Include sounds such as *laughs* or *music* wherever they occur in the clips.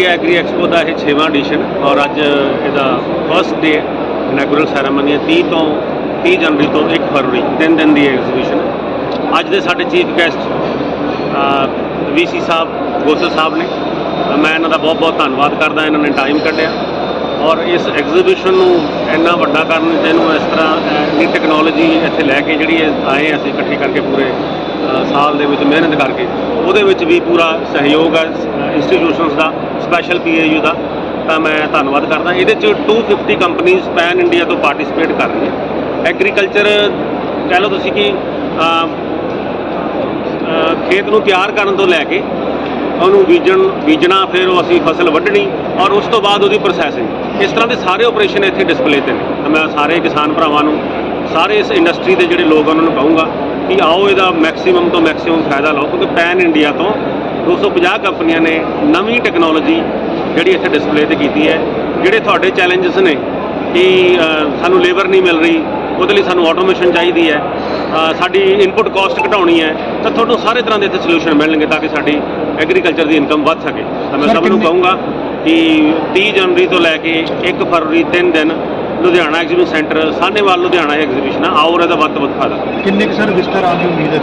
India agri expo ਦਾ ਇਹ 6ਵਾਂ edition ਔਰ ਅੱਜ ਇਹਦਾ ਫਰਸਟ ਡੇ ਹੈ ਇਨੈਗੁਰਲ ਸੈਰੇਮਨੀ ਹੈ 30 ਤੋਂ 30 ਜਨਵਰੀ ਤੋਂ 1 ਫਰਵਰੀ ਤਿੰਨ ਦਿਨ ਦੀ ਐਗਜ਼ੀਬਿਸ਼ਨ ਅੱਜ ਦੇ ਸਾਡੇ ਚੀਫ ਗੈਸਟ ਵੀਸੀ ਸਾਹਿਬ ਗੋਸਲ ਸਾਹਿਬ ਨੇ। ਮੈਂ ਇਹਨਾਂ ਦਾ ਬਹੁਤ ਬਹੁਤ ਧੰਨਵਾਦ ਕਰਦਾ ਇਹਨਾਂ ਨੇ ਟਾਈਮ ਕੱਢਿਆ। ਔਰ ਇਸ ਐਗਜ਼ੀਬਿਸ਼ਨ ਨੂੰ ਇੰਨਾ ਵੱਡਾ ਕਰਨ ਤੇ ਇਹਨੂੰ ਇਸ ਤਰ੍ਹਾਂ ਅ, ਇਹ ਟੈਕਨੋਲੋਜੀ ਇੱਥੇ ਲੈ ਕੇ ਜਿਹੜੀ ਇਹ ਆਏ ਅਸੀਂ ਇਕੱਠੇ ਕਰਕੇ ਪੂਰੇ ਸਾਲ ਦੇ ਵਿੱਚ ਮਿਹਨਤ ਕਰਕੇ ਉਹਦੇ ਵਿੱਚ ਵੀ ਪੂਰਾ ਸਹਿਯੋਗ ਹੈ। ਇੰਸਟੀਟਿਊਸ਼ਨਸ ਦਾ ਸਪੈਸ਼ਲ ਪੀਏਯੂ ਦਾ ਤਾਂ ਮੈਂ ਧੰਨਵਾਦ ਕਰਦਾ। ਇਹਦੇ ਚ 250 ਕੰਪਨੀਆਂ ਪੈਨ ਇੰਡੀਆ ਤੋਂ ਪਾਰਟਿਸਿਪੇਟ ਕਰ ਰਹੀਆਂ। ਐਗਰੀਕਲਚਰ ਕਹਿ ਲਓ ਤੁਸੀਂ ਕਿ ਖੇਤ ਨੂੰ ਤਿਆਰ ਕਰਨ ਤੋਂ ਲੈ ਕੇ ਉਹਨੂੰ ਬੀਜਣ ਬੀਜਣਾ ਫਿਰ ਉਹ ਅਸੀਂ ਫਸਲ ਵੱਢਣੀ ਔਰ ਉਸ ਤੋਂ ਬਾਅਦ ਉਹਦੀ ਪ੍ਰੋਸੈਸਿੰਗ ਇਸ ਤਰ੍ਹਾਂ ਦੇ ਸਾਰੇ ਆਪਰੇਸ਼ਨ ਇੱਥੇ ਡਿਸਪਲੇ ਤੇ ਨੇ। ਮੈਂ ਸਾਰੇ ਕਿਸਾਨ ਭਰਾਵਾਂ ਨੂੰ ਸਾਰੇ ਇਸ ਇੰਡਸਟਰੀ ਦੇ ਜਿਹੜੇ ਲੋਕ ਆ, ਉਹਨਾਂ ਨੂੰ ਕਹੂੰਗਾ ਕਿ ਆਓ ਇਹਦਾ ਮੈਕਸਿਮਮ ਤੋਂ ਮੈਕਸਿਮਮ ਫਾਇਦਾ ਲਓ ਕਿਉਂਕਿ ਪੈਨ ਇੰਡੀਆ ਤੋਂ 250 ਕੰਪਨੀਆਂ ਨੇ ਨਵੀਂ ਟੈਕਨੋਲੋਜੀ ਜਿਹੜੀ ਇੱਥੇ ਡਿਸਪਲੇ ਤੇ ਕੀਤੀ ਹੈ ਜਿਹੜੇ ਤੁਹਾਡੇ ਚੈਲੰਜਸ ਨੇ ਕਿ ਸਾਨੂੰ ਲੇਬਰ ਨਹੀਂ ਮਿਲ ਰਹੀ ਉਹਦੇ ਲਈ ਸਾਨੂੰ ਆਟੋਮੇਸ਼ਨ ਚਾਹੀਦੀ ਹੈ ਸਾਡੀ ਇਨਪੁਟ ਕਾਸਟ ਘਟਾਉਣੀ ਹੈ ਤਾਂ ਤੁਹਾਨੂੰ ਸਾਰੇ ਤਰ੍ਹਾਂ ਦੇ ਇੱਥੇ ਸੋਲੂਸ਼ਨ ਮਿਲਣਗੇ ਤਾਂ ਕਿ ਸਾਡੀ ਐਗਰੀਕਲਚਰ ਦੀ ਇਨਕਮ ਵੱਧ ਸਕੇ। ਤਾਂ ਮੈਂ ਸਭ ਨੂੰ ਕਹੂੰਗਾ ਕਿ 30 ਜਨਵਰੀ ਤੋਂ ਲੈ ਕੇ 1 ਫਰਵਰੀ ਤਿੰਨ ਦਿਨ Ludhiana exhibition centre Sahnewal Ludhiana exhibition ਆਓ ਇਹਦਾ ਵੱਧ ਤੋਂ ਵੱਧ ਫਾਇਦਾ। ਕਿੰਨੇ ਕੁ ਸਰ ਵਿਜ਼ਟਰ ਆਉਣ ਦੀ ਉਮੀਦ ਹੈ?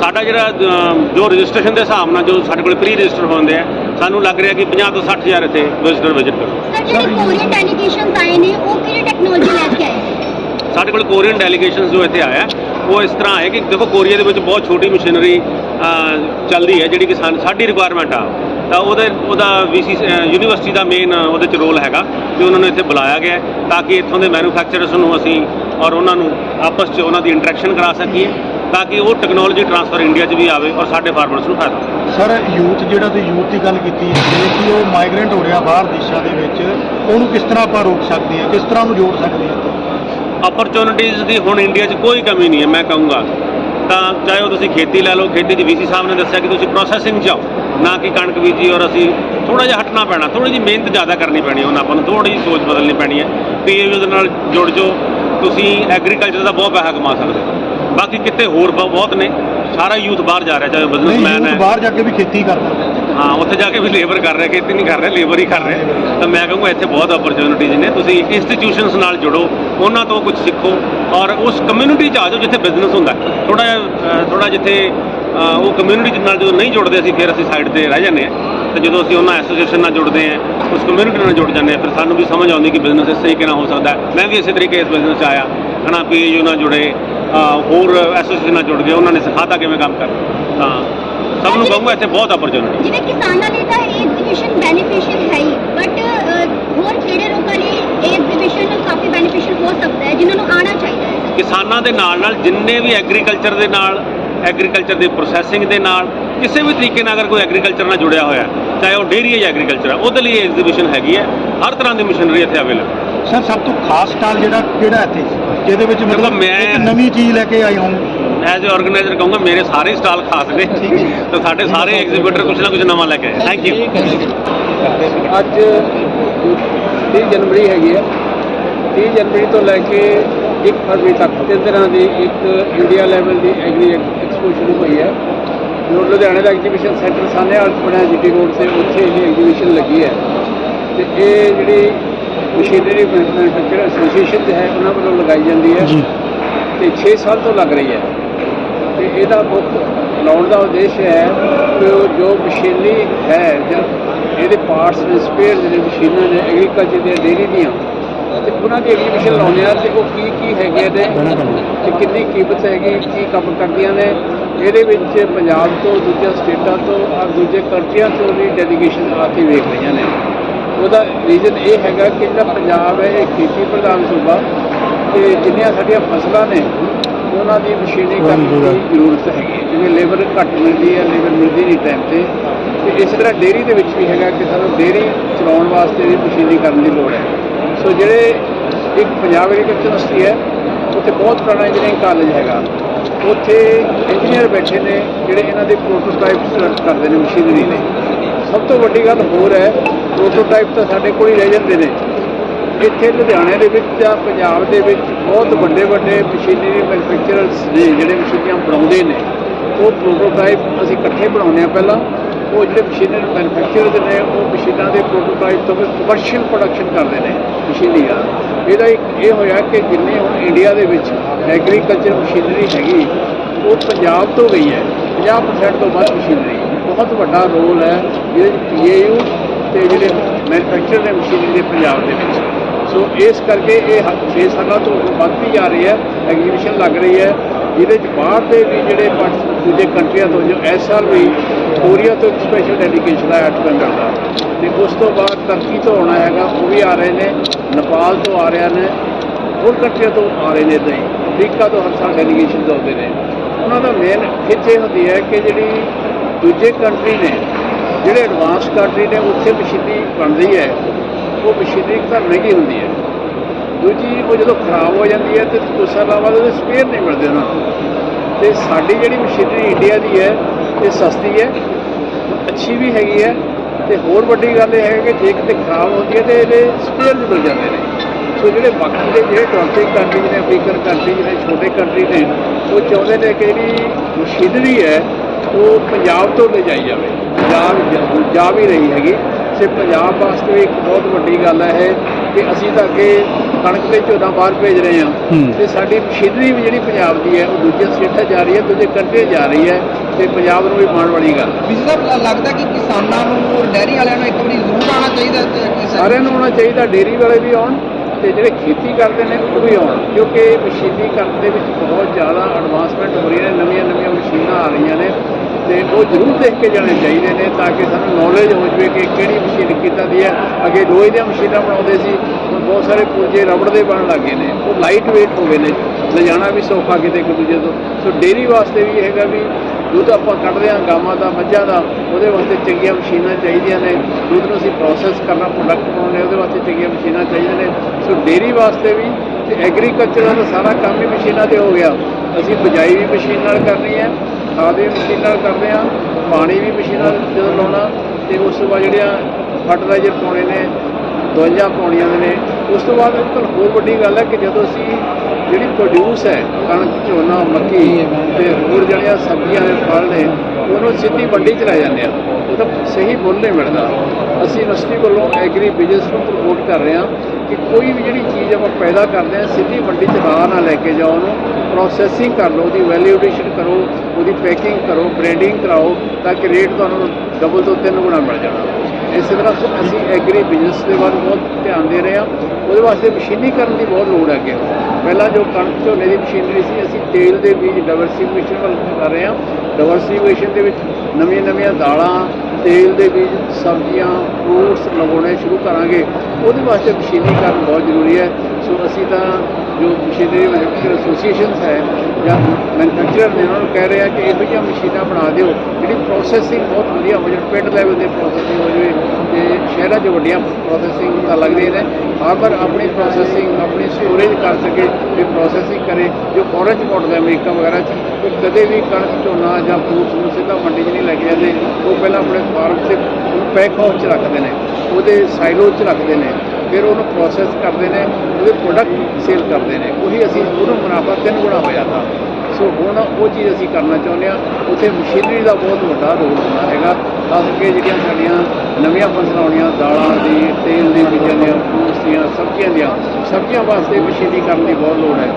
ਸਾਡਾ ਜਿਹੜਾ ਅ, ਜੋ ਰਜਿਸਟ੍ਰੇਸ਼ਨ ਦੇ ਹਿਸਾਬ ਨਾਲ ਜੋ ਸਾਡੇ ਕੋਲ ਪ੍ਰੀ ਰਜਿਸਟਰ ਹੁੰਦੇ ਆ ਸਾਨੂੰ ਲੱਗ ਰਿਹਾ ਕਿ 50 ਤੋਂ 60 ਹਜ਼ਾਰ ਇੱਥੇ ਵਿਜ਼ਟਰ ਵਿਜ਼ਿਟ ਕਰੋ। ਸਰ ਜਿਹੜੇ ਕੋਰੀਅਨ ਡੈਲੀਗੇਸ਼ਨਸ ਆਏ ਨੇ ਉਹ ਕਿਹੜੀ ਟੈਕਨੋਲੋਜੀ ਲੈ ਕੇ ਆਏ ਸਾਡੇ ਕੋਲ ਕੋਰੀਅਨ ਡੈਲੀਗੇਸ਼ਨਸ ਜੋ ਇੱਥੇ ਆਇਆ ਉਹ ਇਸ ਤਰ੍ਹਾਂ ਹੈ ਕਿ ਦੇਖੋ ਕੋਰੀਆ ਦੇ ਵਿੱਚ ਬਹੁਤ ਛੋਟੀ ਮਸ਼ੀਨਰੀ ਚੱਲਦੀ ਹੈ ਜਿਹੜੀ ਕਿ ਸਾਨੂੰ ਸਾਡੀ ਰਿਕੁਆਇਰਮੈਂਟ ਆ। ਤਾਂ ਉਹਦੇ ਉਹਦਾ ਵੀਸੀ ਯੂਨੀਵਰਸਿਟੀ ਦਾ ਮੇਨ ਉਹਦੇ ਚ ਰੋਲ ਹੈਗਾ ਕਿ ਉਹਨਾਂ ਨੂੰ ਇੱਥੇ ਬੁਲਾਇਆ ਗਿਆ ਹੈ ਤਾਂ ਕਿ ਇੱਥੋਂ ਦੇ ਮੈਨੂਫੈਕਚਰਰਸ ਨੂੰ ਅਸੀਂ ਔਰ ਉਹਨਾਂ ਨੂੰ ਆਪਸ 'ਚ ਉਹਨਾਂ ਦੀ ਇੰਟਰੈਕਸ਼ਨ ਕਰਾ ਸਕੀਏ। ਤਾਂ ਕਿ ਉਹ ਟੈਕਨੋਲੋਜੀ ਟ੍ਰਾਂਸਫਰ ਇੰਡੀਆ 'ਚ ਵੀ ਆਵੇ ਔਰ ਸਾਡੇ ਫਾਰਮਰਸ ਨੂੰ ਫਾਇਦਾ ਹੋਵੇ। ਸਰ ਯੂਥ ਜਿਹੜਾ ਤੇ ਯੂਥ ਦੀ ਗੱਲ ਕੀਤੀ ਜਿਵੇਂ ਕਿ ਉਹ ਮਾਈਗ੍ਰੈਂਟ ਹੋ ਰਿਹਾ ਬਾਹਰ ਦੇਸ਼ਾਂ ਦੇ ਵਿੱਚ ਉਹਨੂੰ ਕਿਸ ਤਰ੍ਹਾਂ ਆਪਾਂ ਰੋਕ ਸਕਦੇ ਹਾਂ? ਕਿਸ ਤਰ੍ਹਾਂ ਉਹਨੂੰ ਜੋੜ ਸਕਦੇ ਹਾਂ? ਅਪਰਚੁਨਿਟੀਜ਼ ਦੀ ਹੁਣ ਇੰਡੀਆ 'ਚ ਕੋਈ ਕਮੀ ਨਹੀਂ ਹੈ ਮੈਂ ਕਹੂੰਗਾ। ਤਾਂ ਚਾਹੇ ਉਹ ਤੁਸੀਂ ਖੇਤੀ ਲੈ ਲਓ ਖੇਤੀ 'ਚ ਵੀਸੀ ਸਾਹਿਬ ਨੇ ਦੱਸਿਆ ਕਿ ਤੁਸੀਂ ਪ੍ਰੋਸੈਸਿੰਗ 'ਚ ਆਓ ਨਾ ਕਿ ਕਣਕ ਬੀਜੀ ਔਰ ਅਸੀਂ ਥੋੜਾ ਜਿਹਾ ਹਟਣਾ ਪੈਣਾ ਥੋੜੀ ਜਿਹੀ ਮਿਹਨਤ ਜ਼ਿਆਦਾ ਕਰਨੀ ਪੈਣੀ ਹੈ ਹੁਣ ਆਪਾਂ ਨੂੰ ਥੋੜੀ ਜਿਹੀ ਸੋਚ ਬਦਲਣੀ ਪੈਣੀ ਹੈ। ਪੀਏਯੂ ਦੇ ਨਾਲ ਜੁੜ ਜੋ ਤੁਸੀਂ ਐਗਰੀਕਲਚਰ ਦਾ ਬਹੁਤ ਪੈਸਾ ਕਮਾ ਸਕਦੇ ਹੋ। ਬਾਕੀ ਕਿਤੇ ਹੋਰ ਬ- ਬਹੁਤ ਨੇ। ਸਾਰਾ ਯੂਥ ਬਾਹਰ ਜਾ ਰਿਹਾ ਚਾਹੇ ਬਿਜ਼ਨਸਮੈਨ ਹੈ। ਬਾਹਰ ਜਾ ਕੇ ਵੀ ਖੇਤੀ ਕਰਦਾ ਹਾਂ ਉੱਥੇ ਜਾ ਕੇ ਵੀ ਲੇਬਰ ਕਰ ਰਿਹਾ ਖੇਤੀ ਨਹੀਂ ਕਰ ਰਿਹਾ ਲੇਬਰ ਹੀ ਕਰ ਰਿਹਾ। ਤਾਂ ਮੈਂ ਕਹੂੰਗਾ ਇੱਥੇ ਬਹੁਤ ਓਪਰਚੁਨਿਟੀਜ਼ ਨੇ। ਤੁਸੀਂ ਇੰਸਟੀਟਿਊਸ਼ਨਸ ਨਾਲ ਜੁੜੋ ਉਹਨਾਂ ਤੋਂ ਕੁਝ ਸਿੱਖੋ ਔਰ ਉਸ ਕਮਿਊਨਿਟੀ 'ਚ ਆ ਜਾਓ ਜਿੱਥੇ ਬਿਜ਼ਨਸ ਹੁੰਦਾ। ਥੋੜਾ ਥੋੜਾ ਜਿੱਥੇ ਉਹ ਕਮਿਊਨਿਟੀ ਨਾਲ ਜਦੋਂ ਨਹੀਂ ਜੁੜਦੇ ਅਸੀਂ ਫਿਰ ਅਸੀਂ ਸਾਈਡ ਤੇ ਰਹਿ ਜਾਂਦੇ ਹਾਂ। ਤੇ ਜਦੋਂ ਅਸੀਂ ਉਹਨਾਂ ਐਸੋਸੀਏਸ਼ਨ ਨਾਲ ਜੁੜਦੇ ਹਾਂ ਉਸ ਕਮਿਊਨਿਟੀ ਨਾਲ ਜੁੜ ਜਾਂਦੇ ਹਾਂ ਫਿਰ ਸਾਨੂੰ ਵੀ ਸਮਝ ਆਉਂਦੀ ਕਿ ਬਿਜ਼ਨਸ ਇਸ ਤਰੀਕੇ ਨਾਲ ਹੋ ਸਕਦਾ ਹੈ। ਮੈਂ ਵੀ ਇਸੇ ਤਰੀਕੇ ਇਸ ਬਿਜ਼ਨਸ 'ਚ ਆਇਆ। ਹਨਾ ਪੀਏਯੂ ਨਾਲ ਜੁੜੇ ਹੋਰ ਐਸੋਸੀਏਸ਼ਨ ਨਾਲ ਜੁੜ ਗਏ ਉਹਨਾਂ ਨੇ ਸਿਖਾਤਾ ਕਿਵੇਂ ਕੰਮ ਕਰਨਾ। ਤਾਂ ਸਭ ਨੂੰ ਕਹੂੰਗਾ ਇੱਥੇ ਬਹੁਤ ਓਪਰਚੁਨਿਟੀ ਜਿਵੇਂ ਕਿਸਾਨਾਂ ਲਈ ਤਾਂ ਇਹ ਐਗਜ਼ੀਬਿਸ਼ਨ ਬੈਨੀਫੀਸ਼ੀਅਲ ਹੈ ਹੀ ਬਟ ਹੋਰ ਕਿਹੜੇ ਲੋਕਾਂ ਲਈ ਇਹ ਐਗਜ਼ੀਬਿਸ਼ਨ ਕਾਫੀ ਬੈਨੀਫੀਸ਼ੀਅਲ ਹੋ ਸਕਦਾ ਹੈ ਜਿਨ੍ਹਾਂ ਨੂੰ ਆਉਣਾ ਚਾਹੀਦਾ ਹੈ। ਕਿਸਾਨਾਂ ਦੇ ਨਾਲ ਨਾਲ ਜਿੰਨੇ ਵੀ ਐਗਰੀਕਲਚਰ ਦੇ ਨਾਲ ਐਗਰੀਕਲਚਰ ਦੀ ਪ੍ਰੋਸੈਸਿੰਗ ਦੇ ਨਾਲ ਕਿਸੇ ਵੀ ਤਰੀਕੇ ਨਾਲ ਅਗਰ ਕੋਈ ਐਗਰੀਕਲਚਰ ਨਾਲ ਜੁੜਿਆ ਹੋਇਆ ਚਾਹੇ ਉਹ ਡੇਅਰੀ ਹੈ ਜਾਂ ਐਗਰੀਕਲਚਰ ਹੈ ਉਹਦੇ ਲਈ ਐਗਜ਼ੀਬਿਸ਼ਨ ਹੈਗੀ ਹੈ। ਹਰ ਤਰ੍ਹਾਂ ਦੀ ਮਸ਼ੀਨਰੀ ਇੱਥੇ ਅਵੇਲੇਬਲ ਸਰ ਸਭ ਤੋਂ ਖਾਸ ਸਟਾਲ ਜਿਹੜਾ ਕਿਹੜਾ ਇੱਥੇ? ਜਿਹਦੇ ਵਿੱਚ ਮਤਲਬ ਮੈਂ- ਇੱਕ ਨਵੀਂ ਚੀਜ਼ ਲੈ ਕੇ ਆਏ ਹੋਂ। ਐਜ਼ ਅ ਆਰਗੇਨਾਈਜ਼ਰ ਕਹੂੰਗਾ ਮੇਰੇ ਸਾਰੇ ਸਟਾਲ ਖਾਸ ਨੇ। *laughs* ਤਾਂ ਸਾਡੇ ਸਾਰੇ ਐਗਜ਼ੀਬਿਟਰ ਕੁਝ ਨਾ ਕੁਝ ਨਵਾਂ ਲੈ ਕੇ ਆਏ। ਥੈਂਕ ਯੂ ਅੱਜ 30 ਜਨਵਰੀ ਹੈਗੀ ਹੈ। 30 ਜਨਵਰੀ ਤੋਂ ਲੈ ਕੇ 1 ਫਰਵਰੀ ਤੱਕ ਤਿੰਨ ਦਿਨਾਂ ਦੀ ਇੱਕ ਇੰਡੀਆ ਲੈਵਲ ਦੀ ਐਗਰੀ ਐਕਸਪੋ ਸ਼ੁਰੂ ਹੋਈ ਹੈ। ਜੋ ਲੁਧਿਆਣੇ ਦਾ ਐਗਜੀਬਿਸ਼ਨ ਸੈਂਟਰ ਸਾਹਨੇਵਾਲ ਬਣਿਆ ਜੀਟੀ ਰੋਡ ਤੇ ਉੱਥੇ ਇਹ ਐਗਜੀਬਿਸ਼ਨ ਲੱਗੀ ਹੈ। ਤੇ ਇਹ ਜਿਹੜੀ ਮਸ਼ੀਨਰੀ ਮੈਨੂਫੈਕਚਰ ਐਸੋਸੀਏਸ਼ਨ ਤੇ ਹੈ ਉਹਨਾਂ ਵੱਲੋਂ ਲਗਾਈ ਜਾਂਦੀ ਹੈ। ਤੇ 6 ਸਾਲ ਤੋਂ ਲੱਗ ਰਹੀ ਹੈ। ਤੇ ਇਹਦਾ ਮੁੱਖ ਲਾਉਣ ਦਾ ਉਦੇਸ਼ ਹੈ ਕਿ ਉਹ ਜੋ ਮਸ਼ੀਨਰੀ ਹੈ ਜਾਂ ਇਹਦੇ ਪਾਰਟਸ ਨੇ ਸਪੇਅਰ ਜਿਹੜੇ ਮਸ਼ੀਨਾਂ ਨੇ ਐਗਰੀਕਲਚਰ ਦੀਆਂ ਡੇਰੀ ਦੀਆਂ ਤੇ ਉਹਨਾਂ ਦੀ ਐਗਜ਼ੀਬਿਸ਼ਨ ਲਾਉਂਦੇ ਆ ਤੇ ਉਹ ਕੀ ਕੀ ਹੈਗੇ ਨੇ ਤੇ ਕਿੰਨੀ ਕੀਮਤ ਹੈਗੀ ਕੀ ਕੰਮ ਕਰਦੀਆਂ ਨੇ ਇਹਦੇ ਵਿੱਚ ਪੰਜਾਬ ਤੋਂ ਦੂਜੇ ਸਟੇਟਾਂ ਤੋਂ ਔਰ ਦੂਜੇ ਕੰਟਰੀਆਂ ਤੋਂ ਵੀ ਡੈਲੀਗੇਸ਼ਨ ਆ ਕੇ ਵੇਖ ਰਹੀਆਂ ਨੇ। ਉਹਦਾ ਰੀਜ਼ਨ ਇਹ ਹੈਗਾ ਕਿ ਜਿਹੜਾ ਪੰਜਾਬ ਹੈ ਇਹ ਖੇਤੀ ਪ੍ਰਧਾਨ ਸੂਬਾ ਤੇ ਜਿੰਨੀਆਂ ਸਾਡੀਆਂ ਫਸਲਾਂ ਨੇ ਉਹਨਾਂ ਦੀ ਮਸ਼ੀਨਰੀ ਕਰਨ ਦੀ ਜ਼ਰੂਰਤ ਹੈਗੀ ਹੈ। ਜਿਵੇਂ ਲੇਬਰ ਘੱਟ ਮਿਲਦੀ ਹੈ ਲੇਬਰ ਮਿਲਦੀ ਨਹੀਂ ਟਾਈਮ ਤੇ। ਤੇ ਇਸ ਤਰ੍ਹਾਂ ਡੇਅਰੀ ਦੇ ਵਿੱਚ ਵੀ ਹੈਗਾ ਕਿ ਸਾਨੂੰ ਡੇਅਰੀ ਚਲਾਉਣ ਵਾਸਤੇ ਵੀ ਮਸ਼ੀਨਰੀ ਕਰਨ ਦੀ ਲੋੜ ਹੈ। ਸੋ ਜਿਹੜੇ ਇੱਕ ਪੰਜਾਬ ਐਗਰੀਕਲਚਰ ਯੂਨੀਵਰਸਿਟੀ ਹੈ ਉੱਥੇ ਬਹੁਤ ਪੁਰਾਣਾ ਇੰਜੀਨੀਅਰਿੰਗ ਕਾਲਜ ਹੈਗਾ। ਉੱਥੇ ਇੰਜੀਨੀਅਰ ਬੈਠੇ ਨੇ ਜਿਹੜੇ ਇਹਨਾਂ ਦੇ ਪ੍ਰੋਟੋਟਾਈਪ ਸਿਲੈਕਟ ਕਰਦੇ ਨੇ ਮਸ਼ੀਨਰੀ ਦੇ। ਸਭ ਤੋਂ ਵੱਡੀ ਗੱਲ ਹੋਰ ਹੈ ਪ੍ਰੋਟੋਟਾਈਪ ਤਾਂ ਸਾਡੇ ਕੋਲ ਹੀ ਰਹਿ ਜਾਂਦੇ ਨੇ। ਇੱਥੇ ਲੁਧਿਆਣੇ ਦੇ ਵਿੱਚ ਜਾਂ ਪੰਜਾਬ ਦੇ ਵਿੱਚ ਬਹੁਤ ਵੱਡੇ ਵੱਡੇ ਮਸ਼ੀਨਰੀ ਮੈਨੂਫੈਕਚਰਰਸ ਨੇ, ਜਿਹੜੇ ਮਸ਼ੀਨਾਂ ਬਣਾਉਂਦੇ ਨੇ, ਉਹ ਪ੍ਰੋਟੋਟਾਈਪ ਅਸੀਂ ਇਕੱਠੇ ਬਣਾਉਂਦੇ ਆ ਪਹਿਲਾਂ। ਉਹ ਜਿਹੜੇ ਮਸ਼ੀਨਰੀ ਮੈਨੂਫੈਕਚਰਰ ਨੇ, ਉਹ ਮਸ਼ੀਨਾਂ ਦੇ ਪ੍ਰੋਟੋਟਾਈਪ ਤੋਂ ਫਿਰ ਕਮਰਸ਼ੀਅਲ ਪ੍ਰੋਡਕਸ਼ਨ ਕਰਦੇ ਨੇ ਮਸ਼ੀਨੀ ਦਾ ਇਹਦਾ ਇੱਕ ਇਹ ਹੋਇਆ ਕਿ ਜਿੰਨੇ ਹੁਣ ਇੰਡੀਆ ਦੇ ਵਿੱਚ ਐਗਰੀਕਲਚਰ ਮਸ਼ੀਨਰੀ ਹੈਗੀ, ਉਹ ਪੰਜਾਬ ਤੋਂ ਗਈ ਹੈ। 50% ਤੋਂ ਵੱਧ ਮਸ਼ੀਨਰੀ। ਬਹੁਤ ਵੱਡਾ ਰੋਲ ਹੈ। ਜਿਹਦੇ ਵਿੱਚ ਪੀਏਯੂ ਤੇ ਜਿਹੜੇ ਮੈਨੂਫੈਕਚਰ ਨੇ ਮਸ਼ੀਨਰੀ ਦੇ ਪੰਜਾਬ ਦੇ ਵਿੱਚ। ਸੋ ਇਸ ਕਰਕੇ ਇਹ 6 ਸਾਲਾਂ ਤੋਂ ਵੱਧਦੀ ਜਾ ਰਹੀ ਹੈ ਐਗਜ਼ੀਬਿਸ਼ਨ ਲੱਗ ਰਹੀ ਹੈ। ਜਿਹਦੇ ਚ ਬਾਹਰ ਦੇ ਵੀ ਜਿਹੜੇ ਦੂਜੇ ਕੰਟਰੀਆਂ ਤੋਂ ਜੋ ਇਸ ਸਾਲ ਵੀ ਕੋਰੀਆ ਤੋਂ ਇੱਕ ਸਪੈਸ਼ਲ ਡੈਡੀਕੇਸ਼ਨ ਆਇਆ ਅੱਠ ਬੰਗਲ ਦਾ। ਤੇ ਉਸ ਤੋਂ ਬਾਅਦ ਟਰਕੀ ਤੋਂ ਆਉਣਾ ਹੈਗਾ, ਉਹ ਵੀ ਆ ਰਹੇ ਨੇ ਨੇਪਾਲ ਤੋਂ ਆ ਰਹੇ ਨੇ, ਹੋਰ ਕੰਟਰੀਆਂ ਤੋਂ ਆ ਰਹੇ ਨੇ ਇੱਦਾਂ ਹੀ। ਅਫਰੀਕਾ ਤੋਂ ਹਰ ਸਾਲ ਡੈਲੀਗੇਸ਼ਨ ਆਉਂਦੇ ਨੇ। ਉਹਨਾਂ ਦਾ ਮੇਨ ਖਿੱਚ ਇਹ ਹੁੰਦੀ ਹੈ ਕਿ ਜਿਹੜੀ ਦੂਜੇ ਕੰਟਰੀ ਨੇ ਜਿਹੜੇ ਐਡਵਾਂਸ ਕੰਟਰੀ ਨੇ, ਉੱਥੇ ਮਸ਼ੀਨਰੀ ਬਣਦੀ ਹੈ। ਉਹ ਮਸ਼ੀਨਰੀ ਤਾਂ ਮਹਿੰਗੀ ਹੁੰਦੀ ਹੈ। ਦੂਜੀ ਉਹ ਜਦੋਂ ਖਰਾਬ ਹੋ ਜਾਂਦੀ ਹੈ ਤੇ ਕੁਝ ਸਾਲਾਂ ਬਾਅਦ ਉਹਦੇ ਸਪੇਅਰ ਨਹੀਂ ਮਿਲਦੇ ਉਹਨਾਂ ਨੂੰ। ਤੇ ਸਾਡੀ ਜਿਹੜੀ ਮਸ਼ੀਨਰੀ ਇੰਡੀਆ ਦੀ ਹੈ, ਇਹ ਸਸਤੀ ਹੈ, ਅੱਛੀ ਵੀ ਹੈਗੀ ਹੈ ਤੇ ਹੋਰ ਵੱਡੀ ਗੱਲ ਇਹ ਹੈ ਕਿ ਜੇ ਕਿਤੇ ਖਰਾਬ ਹੁੰਦੀ ਹੈ ਤੇ ਇਹਦੇ ਸਪੇਅਰ ਵੀ ਮਿਲ ਜਾਂਦੇ ਨੇ। ਸੋ ਜਿਹੜੇ ਬਾਕੀ ਦੇ ਜਿਹੜੇ ਡਿਵੈਲਪਿੰਗ ਕੰਟਰੀਜ਼ ਨੇ ਅਫਰੀਕਨ ਕੰਟਰੀਜ਼ ਨੇ, ਛੋਟੇ ਕੰਟਰੀ ਨੇ, ਉਹ ਚਾਹੁੰਦੇ ਨੇ ਕਿ ਜਿਹੜੀ ਮਸ਼ੀਨਰੀ ਹੈ ਉਹ ਪੰਜਾਬ ਤੋਂ ਲੈ ਜਾਈ ਜਾਵੇ। ਪੰਜਾਬ ਜ- ਜਾ ਵੀ ਰਹੀ ਹੈਗੀ। ਤੇ ਪੰਜਾਬ ਵਾਸਤੇ ਇੱਕ ਬਹੁਤ ਵੱਡੀ ਗੱਲ ਹੈ ਇਹ ਕਿ ਅਸੀਂ ਤਾਂ ਅੱਗੇ ਕਣਕ ਤੇ ਝੋਨਾ ਬਾਹਰ ਭੇਜ ਰਹੇ ਹਾਂ। ਤੇ ਸਾਡੀ ਮਸ਼ੀਨਰੀ ਵੀ ਜਿਹੜੀ ਪੰਜਾਬ ਦੀ ਹੈ ਉਹ ਦੂਜੀਆਂ ਸਟੇਟਾਂ ਜਾ ਰਹੀ ਹੈ ਦੂਜੇ ਕੰਟਰੀ ਜਾ ਰਹੀ ਹੈ। ਤੇ ਪੰਜਾਬ ਨੂੰ ਵੀ ਮਾਣ ਵਾਲੀ ਗੱਲ। ਹੈ। ਵਿਜੀ ਸਾਹਿਬ ਲ- ਲੱਗਦਾ ਕਿ ਕਿਸਾਨਾਂ ਨੂੰ ਡੈਰੀ ਵਾਲਿਆਂ ਨੂੰ ਇੱਕ ਵਾਰੀ ਜ਼ਰੂਰ ਆਉਣਾ ਚਾਹੀਦਾ ਸਾ- ਸਾਰਿਆਂ ਨੂੰ ਆਉਣਾ ਚਾਹੀਦਾ ਡੇਅਰੀ ਵਾਲੇ ਵੀ ਆਉਣ। ਤੇ ਜਿਹੜੇ ਖੇਤੀ ਕਰਦੇ ਨੇ ਉਹ ਵੀ ਆਉਣ, ਕਿਉਂਕਿ ਮਸ਼ੀਨੀ ਕਰਨ ਦੇ ਵਿੱਚ ਬਹੁਤ ਜ਼ਿਆਦਾ ਐਡਵਾਂਸਮੈਂਟ ਹੋ ਰਹੀ ਹੈ, ਨਵੀਆਂ ਨਵੀਆਂ ਮਸ਼ੀਨਾਂ ਆ ਰਹੀਆਂ ਨੇ ਤੇ ਉਹ ਜ਼ਰੂਰ ਦੇਖ ਕੇ ਜਾਣੇ ਚਾਹੀਦੇ ਨੇ ਤਾਂ ਕਿ ਸਾਨੂੰ ਨੌਲੇਜ ਹੋ ਜਵੇ ਕਿ ਕਿਹੜੀ ਮਸ਼ੀਨ ਕਿੱਦਾਂ ਦੀ ਹੈ। ਅੱਗੇ ਲੋਹੇ ਦੀਆਂ ਮਸ਼ੀਨਾਂ ਬਣਾਉਂਦੇ ਸੀ ਹੁਣ ਬਹੁਤ ਸਾਰੇ ਪੁਰਜੇ ਰਬੜ ਦੇ ਬਣਨ ਲੱਗੇ ਨੇ, ਉਹ ਲਾਈਟ weight ਹੋ ਗਏ ਨੇ, ਲਿਜਾਣਾ ਵੀ ਸੌਖਾ ਕਿਤੇ ਇੱਕ ਦੂਜੇ ਤੋਂ। ਸੋ ਡੇਅਰੀ ਵਾਸਤੇ ਵੀ ਹੈਗਾ ਵੀ ਦੁੱਧ ਆਪਾਂ ਕੱਢਦੇ ਹਾਂ, ਗਾਵਾਂ ਦਾ, ਮੱਝਾਂ ਦਾ, ਉਹਦੇ ਵਾਸਤੇ ਚੰਗੀਆਂ ਮਸ਼ੀਨਾਂ ਚਾਹੀਦੀਆਂ ਨੇ। ਦੁੱਧ ਨੂੰ ਅਸੀਂ ਪ੍ਰੋਸੈਸ ਕਰਨਾ ਪ੍ਰੋਡਕਟ ਬਣਾਉਣੇ ਉਹਦੇ ਵਾਸਤੇ ਚੰਗੀਆਂ ਮਸ਼ੀਨਾਂ ਚਾਹੀਦੀਆਂ ਨੇ। ਸੋ ਡੇਅਰੀ ਵਾਸਤੇ ਵੀ ਤੇ ਐਗਰੀਕਲਚਰ ਦਾ ਸਾਰਾ ਕੰਮ ਹੀ ਮਸ਼ੀਨਾਂ ਤੇ ਹੋ ਗਿਆ। ਅਸੀਂ ਬਿਜਾਈ ਵੀ ਮਸ਼ੀਨ ਨਾਲ ਕਰਨੀ ਹੈ, ਖਾਦ ਵੀ ਮਸ਼ੀਨ ਨਾਲ ਕਰਦੇ ਹਾਂ, ਪਾਣੀ ਵੀ ਮਸ਼ੀਨ ਨਾਲ ਜਦੋਂ ਲਾਉਣਾ ਤੇ ਉਸ ਤੋਂ ਬਾਅਦ ਜਿਹੜੀਆਂ ਫਰਟੀਲਾਈਜ਼ਰ ਪਾਉਣੇ ਨੇ, ਦਵਾਈਆਂ ਪਾਉਣੀਆਂ ਨੇ, ਉਸ ਤੋਂ ਬਾਅਦ ਇੱਕ ਹੋਰ ਵੱਡੀ ਗੱਲ ਹੈ ਕਿ ਜਦੋਂ ਅਸੀਂ ਜਿਹੜੀ ਪ੍ਰੋਡਿਊਸ ਹੈ, ਕਣਕ, ਝੋਨਾ, ਮੱਕੀ ਤੇ ਹੋਰ ਜਿਹੜੀਆਂ ਸਬਜ਼ੀਆਂ ਦੇ ਫਲ ਨੇ ਉਹਨੂੰ ਸਿੱਧੀ ਮੰਡੀ ਚ ਲੈ ਜਾਂਦੇ ਆ। ਉਹਦਾ ਸਹੀ ਮੁੱਲ ਨਹੀਂ ਮਿਲਦਾ। ਅਸੀਂ ਯੂਨੀਵਰਸਿਟੀ ਵੱਲੋਂ ਐਗਰੀ ਬਿਜ਼ਨਸ ਨੂੰ ਪ੍ਰਮੋਟ ਕਰ ਰਹੇ ਹਾਂ ਕਿ ਕੋਈ ਵੀ ਜਿਹੜੀ ਚੀਜ਼ ਆਪਾਂ ਪੈਦਾ ਕਰਦੇ ਹਾਂ, ਸਿੱਧੀ ਮੰਡੀ ਚ ਰਾਹ ਨਾ ਲੈ ਕੇ ਜਾਓ ਉਹਨੂੰ ਪ੍ਰੋਸੈਸਿੰਗ ਕਰ ਲਓ, ਉਹਦੀ ਵੈਲਿਊ ਕਰੋ, ਉਹਦੀ ਪੈਕਿੰਗ ਕਰੋ ਬ੍ਰਾਂਡਿੰਗ ਕਰਾਓ, ਤਾਂ ਕਿ ਰੇਟ ਤੁਹਾਨੂੰ ਡਬਲ ਤੋਂ ਤਿੰਨ ਗੁਣਾ ਮਿਲ ਜਾਣਾ। ਇਸੇ ਤਰ੍ਹਾਂ ਅਸੀਂ ਐਗਰੀ ਬਿਜ਼ਨਸ ਦੇ ਵੱਲ ਬਹੁਤ ਧਿਆਨ ਦੇ ਰਹੇ ਹਾਂ। ਉਹਦੇ ਵਾਸਤੇ ਮਸ਼ੀਨੀਕਰਨ ਦੀ ਬਹੁਤ ਲੋੜ ਹੈ ਕਿ ਪਹਿਲਾਂ ਜੋ ਕਣਕ ਝੋਨੇ ਦੀ ਮਸ਼ੀਨਰੀ ਸੀ, ਅਸੀਂ ਤੇਲ ਦੇ ਬੀਜ ਡਾਈਵਰਸਿਫਿਕੇਸ਼ਨ ਵੱਲ ਕਰ ਰਹੇ ਹਾਂ। ਡਾਈਵਰਸਿਫਿਕੇਸ਼ਨ ਦੇ ਵਿੱਚ ਨਵੀਆਂ ਨਵੀਆਂ ਦਾਲਾਂ, ਤੇਲ ਦੇ ਬੀਜ, ਸਬਜ਼ੀਆਂ ਫਰੂਟਸ ਲਗਾਉਣੇ ਸ਼ੁਰੂ ਕਰਾਂਗੇ। ਉਹਦੇ ਵਾਸਤੇ ਮਸ਼ੀਨੀਕਰਨ ਬਹੁਤ ਜ਼ਰੂਰੀ ਹੈ। ਸੋ ਅਸੀਂ ਤਾਂ ਜੋ ਮਸ਼ੀਨਰੀ ਮੈਨੂਫੈਕਚਰ ਐਸੋਸੀਏਸ਼ਨਸ ਹੈ ਜਾਂ ਮੈਨੂਫੈਕਚਰਰ ਨੇ ਉਹਨਾਂ ਨੂੰ ਕਹਿ ਰਹੇ ਆ ਕਿ ਇਹੋ ਜਿਹੀਆਂ ਮਸ਼ੀਨਾਂ ਬਣਾ ਦਿਓ, ਜਿਹੜੀ ਪ੍ਰੋਸੈਸਿੰਗ ਬਹੁਤ ਵਧੀਆ ਹੋ ਜਾਵੇ, ਪਿੰਡ ਲੈਵਲ ਦੇ ਪ੍ਰੋਸੈਸਿੰਗ ਹੋ ਜਾਵੇ, ਤੇ ਸ਼ਹਿਰਾਂ 'ਚ ਵੱਡੀਆਂ ਪ੍ਰੋਸੈਸਿੰਗ ਤਾਂ ਲੱਗਦੇ ਨੇ। ਨੇ ਫਾਰਮਰ ਆਪਣੀ ਪ੍ਰੋਸੈਸਿੰਗ ਆਪਣੀ ਸਟੋਰੇਜ ਕਰ ਸਕੇ ਤੇ ਪ੍ਰੋਸੈਸਿੰਗ ਕਰੇ, ਜੋ ਫੋਰਨ 'ਚ ਮਾਡਲ ਹੈ ਅਮਰੀਕਾ ਵਗੈਰਾ 'ਚ, ਉਹ ਕਦੇ ਵੀ ਕਣਕ, ਝੋਨਾ ਜਾਂ ਫਰੂਟਸ ਨੂੰ ਸਿੱਧਾ ਮੰਡੀ 'ਚ ਨਹੀਂ ਲੈ ਕੇ ਜਾਂਦੇ। ਉਹ ਪਹਿਲਾਂ ਆਪਣੇ ਫਾਰਮ ਤੇ ਪੈਕ ਹਾਊਸ 'ਚ ਰੱਖਦੇ ਨੇ, ਉਹਦੇ ਸਾਈਲੋ 'ਚ ਰੱਖਦੇ ਨੇ, ਫਿਰ ਉਹਨੂੰ ਪ੍ਰੋਸੈਸ ਕਰਦੇ ਨੇ, ਉਹਦੇ ਪ੍ਰੋਡਕਟ ਸੇਲ ਕਰਦੇ ਨੇ। ਉਹੀ ਅਸੀਂ ਉਹਨੂੰ ਮੁਨਾਫਾ ਤਿੰਨ ਗੁਣਾ ਹੋ ਜਾਂਦਾ। ਸੋ ਹੁਣ ਉਹ ਚੀਜ਼ ਅਸੀਂ ਕਰਨਾ ਚਾਹੁੰਦੇ ਹਾਂ। ਉੱਥੇ ਮਸ਼ੀਨਰੀ ਦਾ ਬਹੁਤ ਵੱਡਾ ਰੋਲ ਹੁੰਦਾ ਹੈਗਾ। ਖਾਸ ਕਰਕੇ ਜਿਹੜੀਆਂ ਸਾਡੀਆਂ ਨਵੀਆਂ ਫਸਲਾਂ ਆਉਣੀਆਂ ਦਾਲਾਂ ਦੀ ਤੇਲ ਦੀ ਬੀਜਾਂ ਦੀਆਂ ਫਰੂਟਸ ਦੀਆਂ ਸਬਜ਼ੀਆਂ ਦੀਆਂ ਸਬਜ਼ੀਆਂ ਵਾਸਤੇ ਮਸ਼ੀਨੀਕਰਨ ਦੀ ਬਹੁਤ ਲੋੜ ਹੈ।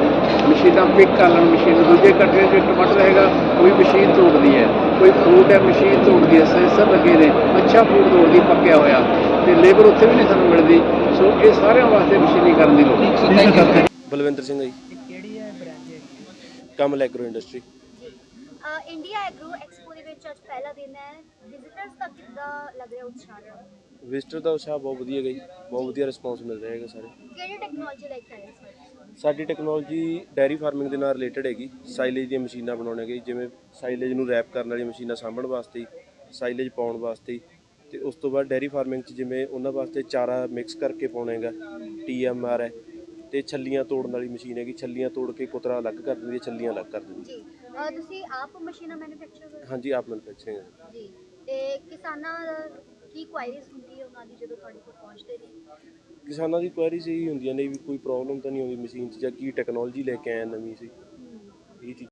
ਮਸ਼ੀਨਾਂ ਪਿਕ ਕਰ ਲੈਣ ਮਸ਼ੀਨ ਦੂਜੇ ਕੰਟਰੀ 'ਚ ਟਮਾਟਰ ਹੈਗਾ ਕੋਈ ਮਸ਼ੀਨ ਤੋੜਦੀ ਹੈ। ਕੋਈ ਫਰੂਟ ਹੈ ਮਸ਼ੀਨ ਤੋੜਦੀ ਹੈ ਸੈਂਸਰ ਲੱਗੇ ਨੇ ਅੱਛਾ ਫਰੂਟ ਤੋੜਦੀ ਪੱਕਿਆ ਹੋਇਆ। ਤੇ ਲੇਬਰ ਉੱਥੇ ਵੀ ਨਹੀਂ ਸਾਨੂੰ ਮਿਲਦੀ। ਸੋ ਇਹ ਸਾਰਿਆਂ ਵਾਸਤੇ ਮਸ਼ੀਨੀਕਰਨ ਦੀ ਲੋੜ Balwinder Singh ji. Kamal agro industry India agro expo ਦੇ ਵਿੱਚ ਅੱਜ ਪਹਿਲਾ ਦਿਨ ਹੈ। ਵਿਜ਼ਿਟਰਸ ਦਾ ਕਿੱਦਾਂ ਲੱਗ ਰਿਹਾ ਉਤਸ਼ਾਹ ਵਿਜ਼ਟਰ ਦਾ ਉਤਸ਼ਾਹ ਬਹੁਤ ਵਧੀਆ ਗਈ। ਬਹੁਤ ਵਧੀਆ ਰਿਸਪੌਂਸ ਮਿਲ ਰਿਹਾ ਹੈਗਾ ਸਾਰੇ। ਕਿਹੜੀ ਟੈਕਨੋਲੋਜੀ ਲੈ ਕੇ ਆਏ ਇਸ ਵਾਰ ਸਾਡੀ ਟੈਕਨੋਲੋਜੀ ਡੈਰੀ ਫਾਰਮਿੰਗ ਦੇ ਨਾਲ ਰਿਲੇਟਡ ਹੈਗੀ। ਸਾਈਲੇਜ ਦੀਆਂ ਮਸ਼ੀਨਾਂ ਬਣਾਉਣੇ ਗਈ ਜਿਵੇਂ ਸਾਈਲੇਜ ਨੂੰ ਰੈਪ ਕਰਨ ਵਾਲੀਆਂ ਮਸ਼ੀਨਾਂ ਸਾਂਭਣ ਵਾਸਤੇ ਸਾਈਲੇਜ ਪਾਉਣ ਵਾਸਤੇ ਤੇ ਉਸ ਤੋਂ ਬਾਅਦ ਡੈਰੀ ਫਾਰਮਿੰਗ 'ਚ ਜਿਵੇਂ ਉਹਨਾਂ ਵਾਸਤੇ ਚਾਰਾ ਮਿਕਸ ਕਰਕੇ ਪਾਉਣਾ ਹੈਗਾ। ਟੀਐਮਆਰ ਹੈ। ਤੇ ਛੱਲੀਆਂ ਤੋੜਨ ਵਾਲੀ ਮਸ਼ੀਨ ਹੈਗੀ ਛੱਲੀਆਂ ਤੋੜ ਕੇ ਕੁਤਰਾ ਅਲੱਗ ਕਰ ਦਿੰਦੀ ਹੈ ਛੱਲੀਆਂ ਅਲੱਗ ਕਰ ਦਿੰਦੀ ਹੈ। ਜੀ ਅਹ ਤੁਸੀਂ ਆਪ ਮਸ਼ੀਨਾਂ ਮੈਨੂਫੈਕਚਰ ਕਰਦੇ ਹਾਂਜੀ ਆਪ ਮੈਨੂਫੈਕਚਰਿੰਗ ਹੈ। ਜੀ ਤੇ ਕਿਸਾਨਾਂ ਦਾ ਕੀ ਕੁਆਇਰੀਜ਼ ਹੁੰਦੀ ਹੈ ਉਹਨਾਂ ਦੀ ਜਦੋਂ ਤੁਹਾਡੇ ਕੋਲ ਪਹੁੰਚਦੇ ਨੇ? ਕਿਸਾਨਾਂ ਦੀ ਕੁਐਰੀਜ਼ ਇਹੀ ਹੁੰਦੀਆਂ ਨੇ ਵੀ ਕੋਈ ਪ੍ਰੋਬਲਮ ਤਾਂ ਨਹੀਂ ਆਉਂਦੀ ਮਸ਼ੀਨ 'ਚ ਜਾਂ ਕੀ ਟੈਕਨੋਲੋਜੀ ਲੈ ਕੇ ਆਇਆ ਨਵੀਂ ਸੀ। ਇਹ ਚੀਜ਼